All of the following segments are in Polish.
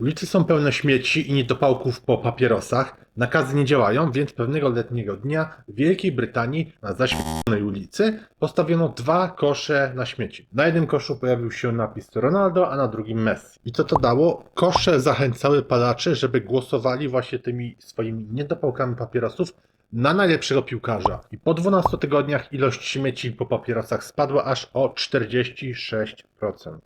Ulice są pełne śmieci i niedopałków po papierosach. Nakazy nie działają, więc pewnego letniego dnia w Wielkiej Brytanii na zaświetlonej ulicy postawiono dwa kosze na śmieci. Na jednym koszu pojawił się napis Ronaldo, a na drugim Messi. I co to dało? Kosze zachęcały palaczy, żeby głosowali właśnie tymi swoimi niedopałkami papierosów na najlepszego piłkarza. I po 12 tygodniach ilość śmieci po papierosach spadła aż o 46%.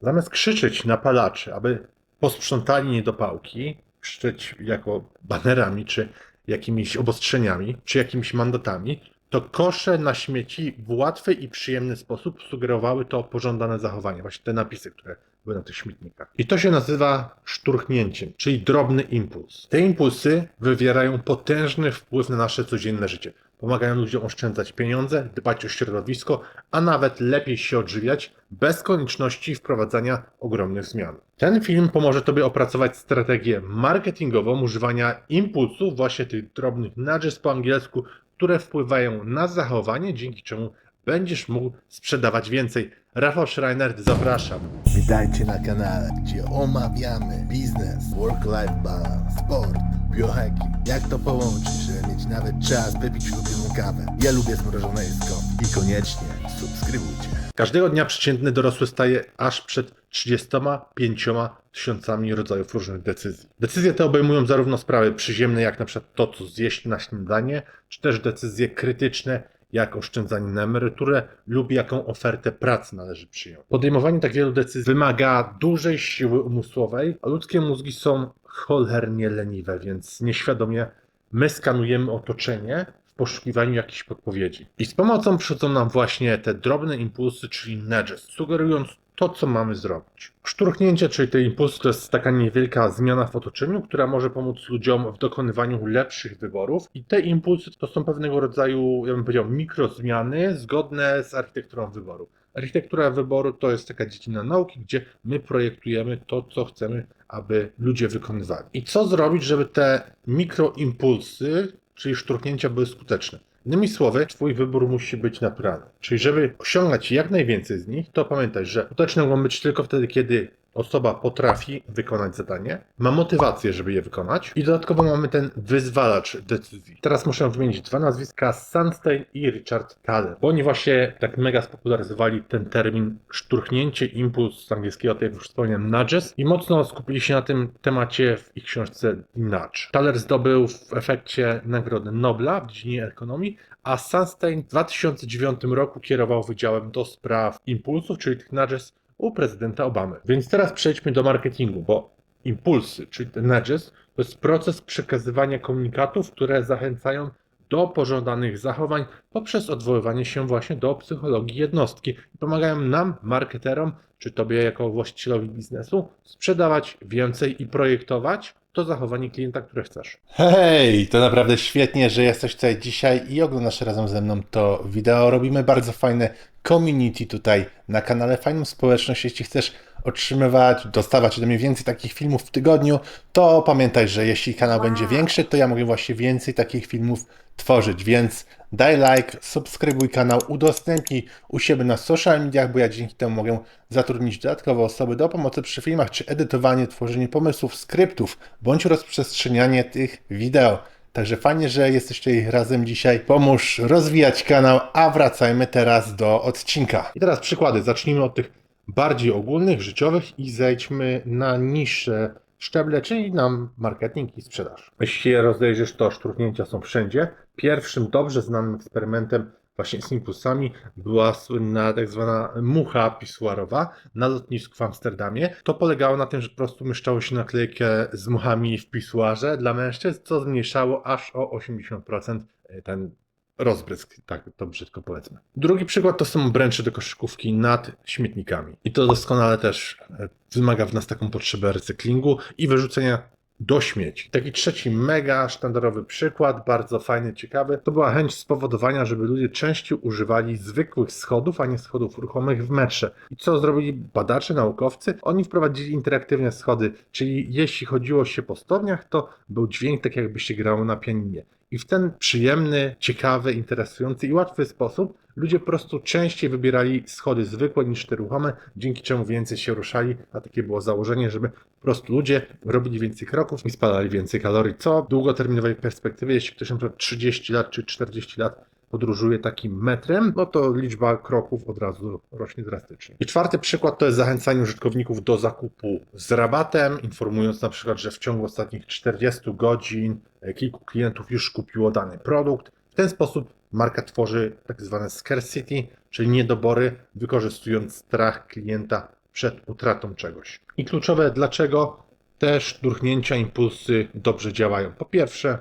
Zamiast krzyczeć na palaczy, aby posprzątali niedopałki, krzyczeć jako banerami, czy jakimiś obostrzeniami, czy jakimiś mandatami, to kosze na śmieci w łatwy i przyjemny sposób sugerowały to pożądane zachowanie. Właśnie te napisy, które były na tych śmietnikach. I to się nazywa szturchnięciem, czyli drobny impuls. Te impulsy wywierają potężny wpływ na nasze codzienne życie. Pomagają ludziom oszczędzać pieniądze, dbać o środowisko, a nawet lepiej się odżywiać bez konieczności wprowadzania ogromnych zmian. Ten film pomoże Tobie opracować strategię marketingową używania impulsów, właśnie tych drobnych nudges po angielsku, które wpływają na zachowanie, dzięki czemu będziesz mógł sprzedawać więcej. Rafał Schreiner, zapraszam. Witajcie na kanale, gdzie omawiamy biznes, work-life balance, sport, biohacking. Jak to połączyć, żeby mieć nawet czas wypić ulubioną kawę. Ja lubię zmrożone jedzko i koniecznie subskrybujcie. Każdego dnia przeciętny dorosły staje aż przed 35 tysiącami rodzajów różnych decyzji. Decyzje te obejmują zarówno sprawy przyziemne, jak na przykład to, co zjeść na śniadanie, czy też decyzje krytyczne, jak oszczędzanie na emeryturę lub jaką ofertę pracy należy przyjąć. Podejmowanie tak wielu decyzji wymaga dużej siły umysłowej, a ludzkie mózgi są cholernie leniwe, więc nieświadomie my skanujemy otoczenie w poszukiwaniu jakichś podpowiedzi. I z pomocą przychodzą nam właśnie te drobne impulsy, czyli nudges, sugerując to, co mamy zrobić. Szturchnięcie, czyli te impulsy, to jest taka niewielka zmiana w otoczeniu, która może pomóc ludziom w dokonywaniu lepszych wyborów. I te impulsy to są pewnego rodzaju, ja bym powiedział, mikrozmiany zgodne z architekturą wyboru. Architektura wyboru to jest taka dziedzina nauki, gdzie my projektujemy to, co chcemy, aby ludzie wykonywali. I co zrobić, żeby te mikroimpulsy, czyli szturchnięcia były skuteczne? Innymi słowy, Twój wybór musi być naturalny. Czyli, żeby osiągać jak najwięcej z nich, to pamiętaj, że skuteczne mogą być tylko wtedy, kiedy osoba potrafi wykonać zadanie, ma motywację, żeby je wykonać i dodatkowo mamy ten wyzwalacz decyzji. Teraz muszę wymienić dwa nazwiska, Sunstein i Richard Thaler, bo oni właśnie tak mega spopularyzowali ten termin szturchnięcie, impuls z angielskiego, tak jak już wspomniałem, nudges i mocno skupili się na tym temacie w ich książce Nudge. Thaler zdobył w efekcie Nagrodę Nobla w dziedzinie ekonomii, a Sunstein w 2009 roku kierował Wydziałem do Spraw Impulsów, czyli tych nudges u prezydenta Obamy. Więc teraz przejdźmy do marketingu, bo impulsy, czyli te nudges, to jest proces przekazywania komunikatów, które zachęcają do pożądanych zachowań poprzez odwoływanie się właśnie do psychologii jednostki pomagają nam, marketerom, czy tobie jako właścicielowi biznesu, sprzedawać więcej i projektować to zachowanie klienta, które chcesz. Hej, to naprawdę świetnie, że jesteś tutaj dzisiaj i oglądasz razem ze mną to wideo. Robimy bardzo fajne community tutaj na kanale, fajną społeczność. Jeśli chcesz otrzymywać, dostawać ode mnie więcej takich filmów w tygodniu, to pamiętaj, że jeśli kanał będzie większy, to ja mogę właśnie więcej takich filmów tworzyć, więc daj like, subskrybuj kanał, udostępnij u siebie na social mediach, bo ja dzięki temu mogę zatrudnić dodatkowe osoby do pomocy przy filmach, czy edytowanie, tworzenie pomysłów, skryptów, bądź rozprzestrzenianie tych wideo. Także fajnie, że jesteście razem dzisiaj. Pomóż rozwijać kanał, a wracajmy teraz do odcinka. I teraz przykłady. Zacznijmy od tych bardziej ogólnych, życiowych i zejdźmy na niższe szczeble, czyli na marketing i sprzedaż. Jeśli się rozejrzysz, to szturchnięcia są wszędzie. Pierwszym dobrze znanym eksperymentem właśnie z impulsami była słynna tak zwana mucha pisuarowa na lotnisku w Amsterdamie. To polegało na tym, że po prostu myszczało się naklejkę z muchami w pisuarze dla mężczyzn, co zmniejszało aż o 80% ten rozbrysk, tak to brzydko powiedzmy. Drugi przykład to są obręcze do koszykówki nad śmietnikami. I to doskonale też e, wymaga w nas taką potrzebę recyklingu i wyrzucenia do śmieci. Taki trzeci mega sztandarowy przykład, bardzo fajny, ciekawy, to była chęć spowodowania, żeby ludzie częściej używali zwykłych schodów, a nie schodów ruchomych w metrze. I co zrobili badacze, naukowcy? Oni wprowadzili interaktywne schody, czyli jeśli chodziło się po stopniach, to był dźwięk tak jakby się grało na pianinie. I w ten przyjemny, ciekawy, interesujący i łatwy sposób ludzie po prostu częściej wybierali schody zwykłe niż te ruchome, dzięki czemu więcej się ruszali, a takie było założenie, żeby po prostu ludzie robili więcej kroków i spalali więcej kalorii, co w długoterminowej perspektywie, jeśli ktoś na przykład 30 lat czy 40 lat podróżuje takim metrem, no to liczba kroków od razu rośnie drastycznie. I czwarty przykład to jest zachęcanie użytkowników do zakupu z rabatem, informując na przykład, że w ciągu ostatnich 40 godzin e, kilku klientów już kupiło dany produkt. W ten sposób marka tworzy tak zwane scarcity, czyli niedobory, wykorzystując strach klienta przed utratą czegoś. I kluczowe, dlaczego też durchnięcia, impulsy dobrze działają. Po pierwsze,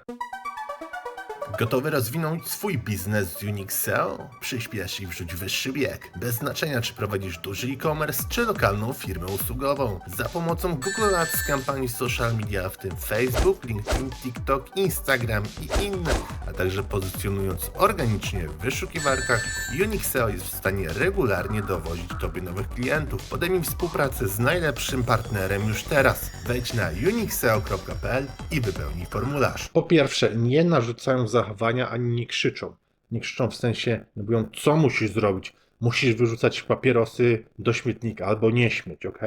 Gotowy rozwinąć swój biznes z Unixel? Przyspiesz i wrzuć wyższy bieg. Bez znaczenia, czy prowadzisz duży e-commerce, czy lokalną firmę usługową. Za pomocą Google Ads, kampanii social media, w tym Facebook, LinkedIn, TikTok, Instagram i inne, a także pozycjonując organicznie w wyszukiwarkach, Unixel jest w stanie regularnie dowozić Tobie nowych klientów. Podejmij współpracę z najlepszym partnerem już teraz. Wejdź na unixel.pl i wypełnij formularz. Po pierwsze, nie narzucają zachowania ani nie krzyczą. Nie krzyczą w sensie, nie mówią, co musisz zrobić. Musisz wyrzucać papierosy do śmietnika albo nie śmieć, ok?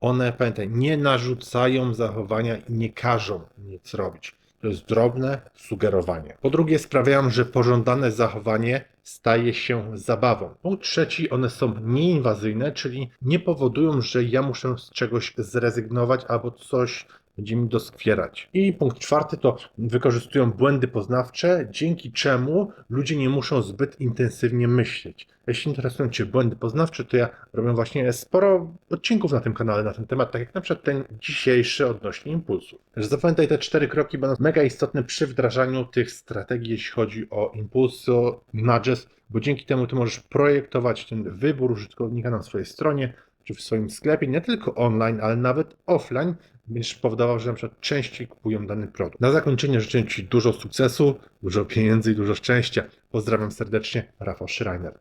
One, pamiętaj, nie narzucają zachowania i nie każą nic robić. To jest drobne sugerowanie. Po drugie, sprawiają, że pożądane zachowanie staje się zabawą. Punkt trzeci, one są nieinwazyjne, czyli nie powodują, że ja muszę z czegoś zrezygnować albo coś będzie mi doskwierać. I punkt czwarty to wykorzystują błędy poznawcze, dzięki czemu ludzie nie muszą zbyt intensywnie myśleć. Jeśli interesują Cię błędy poznawcze, to ja robię właśnie sporo odcinków na tym kanale na ten temat, tak jak na przykład ten dzisiejszy odnośnie impulsów. Zapamiętaj, te cztery kroki będą mega istotne przy wdrażaniu tych strategii, jeśli chodzi o impulsy, nudges, bo dzięki temu Ty możesz projektować ten wybór użytkownika na swojej stronie, czy w swoim sklepie, nie tylko online, ale nawet offline, będziesz powodował, że na przykład częściej kupują dany produkt. Na zakończenie życzę Ci dużo sukcesu, dużo pieniędzy i dużo szczęścia. Pozdrawiam serdecznie, Rafał Schreiner.